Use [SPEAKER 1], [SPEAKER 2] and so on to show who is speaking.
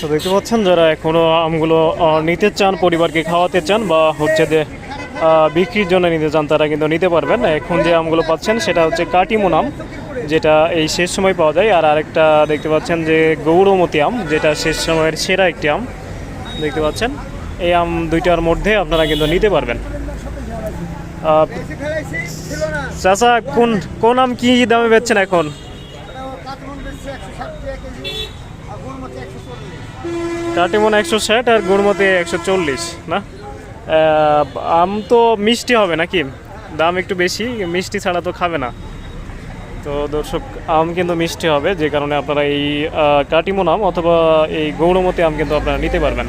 [SPEAKER 1] তো দেখতে পাচ্ছেন যারা এখনও আমগুলো নিতে চান, পরিবারকে খাওয়াতে চান বা হচ্ছে যে বিক্রির জন্য নিতে চান, তারা কিন্তু নিতে পারবেন। এখন যে আমগুলো পাচ্ছেন, সেটা হচ্ছে কাটিমুন আম যেটা এই শেষ সময় পাওয়া যায়। আর আরেকটা দেখতে পাচ্ছেন যে গৌরমতি আম, যেটা শেষ সময়ের সেরা একটি আম, দেখতে পাচ্ছেন। এই আম দুইটার মধ্যে আপনারা কিন্তু নিতে পারবেন। চাচা, কোন কোন আম কি দামে বেচছেন এখন? কাটিমন একশো ষাট আর গুড়মতি একশো চল্লিশ, না? আম তো মিষ্টি হবে নাকি? দাম একটু বেশি, মিষ্টি ছাড়া তো খাবে না। তো দর্শক, আম কিন্তু মিষ্টি হবে, যে কারণে আপনারা এই কাটিমন আম অথবা এই গৌরমতি আম কিন্তু আপনারা নিতে পারবেন।